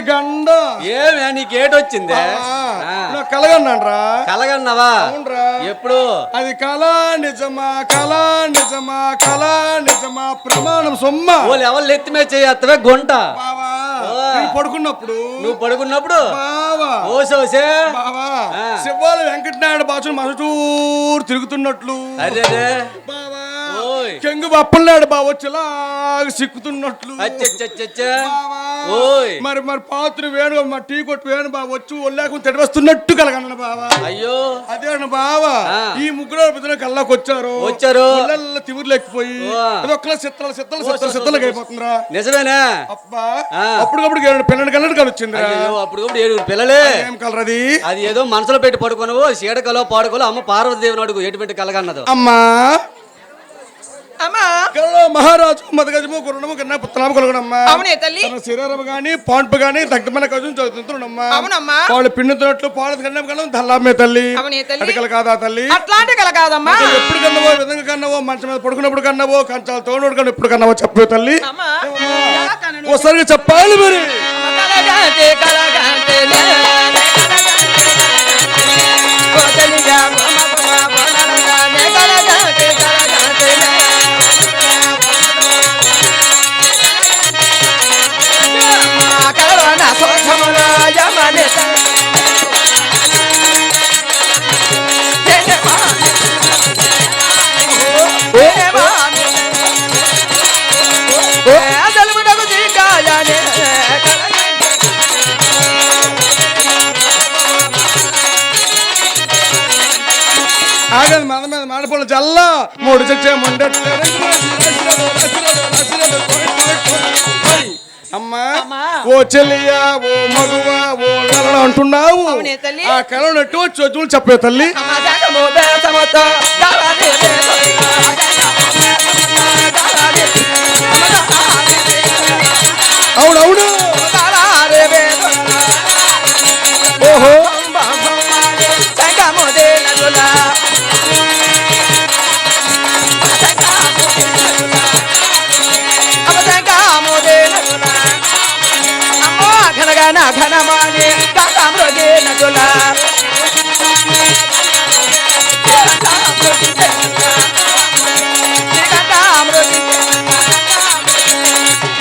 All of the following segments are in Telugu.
బేవర్సి గండ. ఏమే నీకేటొచ్చిందే నాకు కలగన్నాడ్రా కలగన్నావా? ఎప్పుడు? అది కళ నిజమా కళ నిజమా కళ నిజమా ప్రమాణం సొమ్మ. వాళ్ళు ఎవరు ఎత్తి మీద చేయత్తవే గుంట. పడుకున్నప్పుడు. నువ్వు పడుకున్నప్పుడు? ఓసోసే. శివాల వెంకటనాయుడు బాసు మసటూరు తిరుగుతున్నట్లు. అదే బావా. కెంగు బప్పలనాడు బావ వచ్చేలాగా సిక్కుతున్నట్లు. బావా. ఓయ్. మరి మరి పాత్ర వేణు మా టీ కొట్టు వేణు బావ వచ్చి ఒళ్ళాకు తెడవస్తున్నట్టు కలగన్న బావా. అయ్యో. అదే అన్న బావా. ఈ ముగ్గురు పెద్దల కల్లాకి వచ్చారు. వచ్చారు. తివురు లేకపోయి ఒక్కలా చిత్రాలు చిత్రాలు చిత్రాలు చిత్రాలు అయిపోతుందిరా. నిజమేనా? అబ్బా. ఆ. అప్పటికప్పుడు పన్నెండు కల్లడు కలు వచ్చిందిరా అయ్యో అప్పుడు కూడా ఏడుగురు పిల్లలే. ఏం కలర్ అది అది ఏదో మనసులో పెట్టి పడుకోను సీడకలో పాడుకోలో అమ్మ పార్వతీదేవిని అడుగు ఎటువంటి కలగన్నదో. అమ్మా. అమ్మా. కలలో మహారాజు మదగజము గురుణము కన్నా పుత్తనామ కలుగునమ్మా. అవునే తల్లి. తన శరీరం గాని పాంపు గాని దగ్ధమైన కజం చదువుతుంటున్నమ్మా. అవునమ్మా. వాళ్ళు పిండుతున్నట్లు పాలు కన్నా దల్లామే తల్లి. అవునే తల్లి. అటుకలు కాదా తల్లి? అట్లాంటి కల కాదమ్మా. ఎప్పుడు కన్నావో విధంగా కన్నావో మంచం మీద పడుకున్నప్పుడు కన్నావో కంచాలు తోడు కన్నా ఎప్పుడు కన్నావో చెప్పు తల్లి? ఒకసారి చెప్పాలి మరి. కలగాంటే కలగాంటే ఆగదు మన మీద మాడిపోలు జల్లా మూడు చచ్చే అమ్మా. ఓ చెల్లియా ఓ మగువా ఓ కలలు అంటున్నావు. ఆ కళను ఎట్టు చోచులు చెప్పే తల్లి. ఘనమాని కామృగే నదులా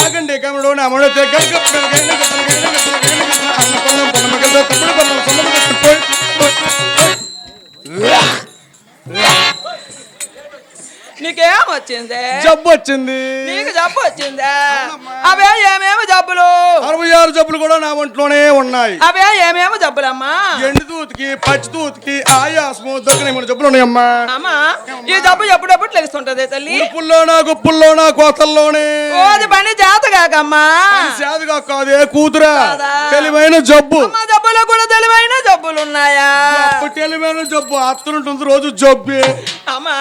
ఆగండి కమడు నా మొడతే గగ్గ తమ్ముడు వచ్చింది? జబ్బు వచ్చింది. నీకు జబ్బు వచ్చిందా? అవే ఏమేమి జబ్బులు? అరవై ఆరు జబ్బులు కూడా నా ఒంట్లోనే ఉన్నాయి. అవే ఏమేమి జబ్బులమ్మా? ఎండు తూతికి పచ్చి తూతికి ఆయాసము దొరికిన మూడు జబ్బులు ఉన్నాయమ్మా. అమ్మా ఈ జబ్బు ఎప్పుడెప్పుడు తెలుస్తుంటది తల్లి? ఉప్పుల్లోనా గుప్పుల్లోనా కోతల్లోనే. అది పని చేత కాకమ్మా. సేదుగా కాదే కూతురా? తెలివైన జబ్బు. జబ్బులో కూడా తెలివైన జబ్బులు ఉన్నాయా? తెలివైన జబ్బు. అత్తనుంటుంది రోజు జబ్బే. అమ్మా?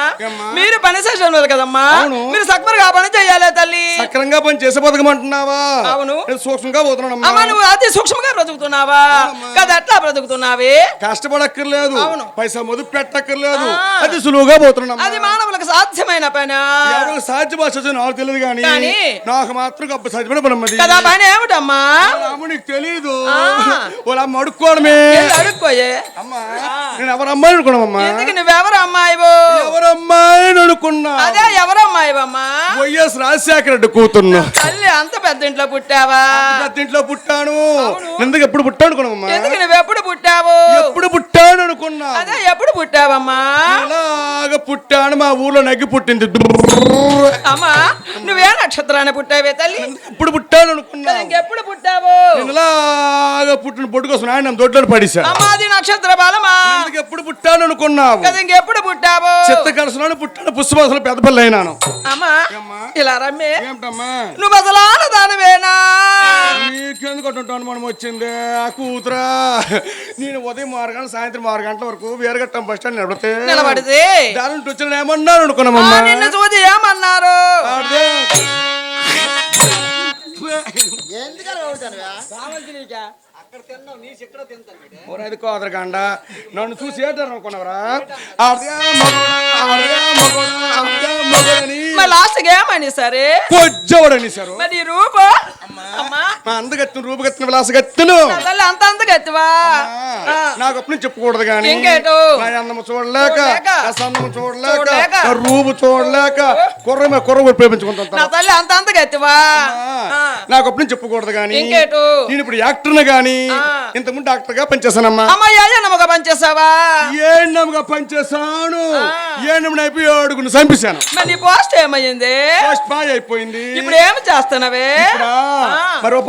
మీరు పని చేసేవాళ్ళు కదమ్మా. అవును. మీరు సక్మరుగా పని చెయ్యాలి తల్లి? సక్రంగా పని చేసే బతకమంటున్నావా? అవును. నేను సూక్ష్మంగా పోతున్నానమ్మా అమ్మా నువ్వు అతి సూక్ష్మంగా బ్రతుకుతున్నావా? కదా ఎట్లా బ్రతుకుతున్నావి? కష్టపడక్కర్లేదు. అవును. పైసా మొదలు పెట్టక్కర్లేదు. అది సులువుగా పోతున్నాను అది మానవులకు సాధ్యమైన పని? ఎవరికి సాధ్య భాష నాకు తెలియదు కానీ? నాకు మాత్రం గొప్ప సాధ్యమైన పని అమ్మది కదా పని ఏమిటమ్మా? అమ్మ నీకు తెలీదు. ఆ. వాళ్ళ అమ్మ అడుక్కోవడమే. అడుక్కోయే? అమ్మా నేను ఎవరు అమ్మాయి అనుకున్నామమ్మా ఎందుకు నువ్వెవరు అమ్మాయివు ఎవరు అమ్మాయిని అనుకున్నా? అదే ఎవరు అమ్మాయివమ్మా వైఎస్ రాజశేఖర రెడ్డి కూతున్నా తల్లి అంత పెద్ద ఇంట్లో పుట్టావా? పెద్ద ఇంట్లో పుట్టాను. ఎందుకు ఎప్పుడు పుట్టాను అనుకున్నామమ్మా ఎందుకు నువ్వెప్పుడు పుట్టావు? ఎప్పుడు పుట్టాను అనుకున్నా. అదే ఎప్పుడు పుట్టావమ్మా? ఇలాగ పుట్టాను? మా ఊర్లో నగ్గి పుట్టింది. అమ్మా నువ్వే నక్షత్రాన్ని పుట్టావే తల్లి? ఎప్పుడు పుట్టాను అనుకున్నా? ఇంకెప్పుడు పుట్టావు? ఇలాగ పుట్టిన పొట్టు కోసం ఆయన దొడ్లను పడిసా అమ్మా అది నక్షత్ర బాలమా? ఎప్పుడు పుట్టాను అనుకున్నావు? కదా ఇంకెప్పుడు పుట్టావు? చెత్త కలసనాను పుట్టాను. పుష్పవాసన పెద్ద పల్లి ఏమ్మా? ఇలా రమ్మే. నువ్వు అసలు ఆడదానివేనా నీకెందుకు అటువంటి అనుమానం వచ్చింది? ఆ కూతురా నేను ఉదయం ఆరు గంటల సాయంత్రం ఆరు గంటల వరకు వేరగట్టం బస్ స్టాండ్ నిలబడితే నిలబడితే? దాని నుంచి వచ్చిన ఏమన్నాను ఆ, అనుకున్నామమ్మా నిన్ను చూసి ఏమన్నారు. ఓరే, అది కోదరకాండ నన్ను చూసి ఏంటారు అనుకున్నావరా? లాస్ట్ ఏమని సరే. కొజ్జవడని సారు. మరి రూపు. అమ్మా అందగత్తిన రూపగత్తిన విలాసగత్తిను అంత గట్టివా? నాకు అప్పుడు చెప్పకూడదు కానీ ఇంకేటు? నా అందము చూడలేక చూడలేక, నా సన్నము చూడలేక రూపు చూడలేక కుర్ర మీద కుర్ర ప్రేమించుకుంటాను తల్లి అంత గట్టివా? నాకు అప్పుడు చెప్పకూడదు కానీ ఇంకేటు? నేను ఇప్పుడు యాక్టర్ని గాని ఆ. ఇంతకుముందు డాక్టర్గా పనిచేశానమ్మా. అమ్మ ఏ నమ్మక పనిచేసావా ఏండముగా పనిచేశాను. ఏండమున అయిపోయి ఏడుగును చంపేశాను. మరి నీ పోస్ట్ ఏమయ్యింది? పోస్ట్ బాయ్ అయిపోయింది. ఇప్పుడు ఏమి చేస్తున్నావే. మరి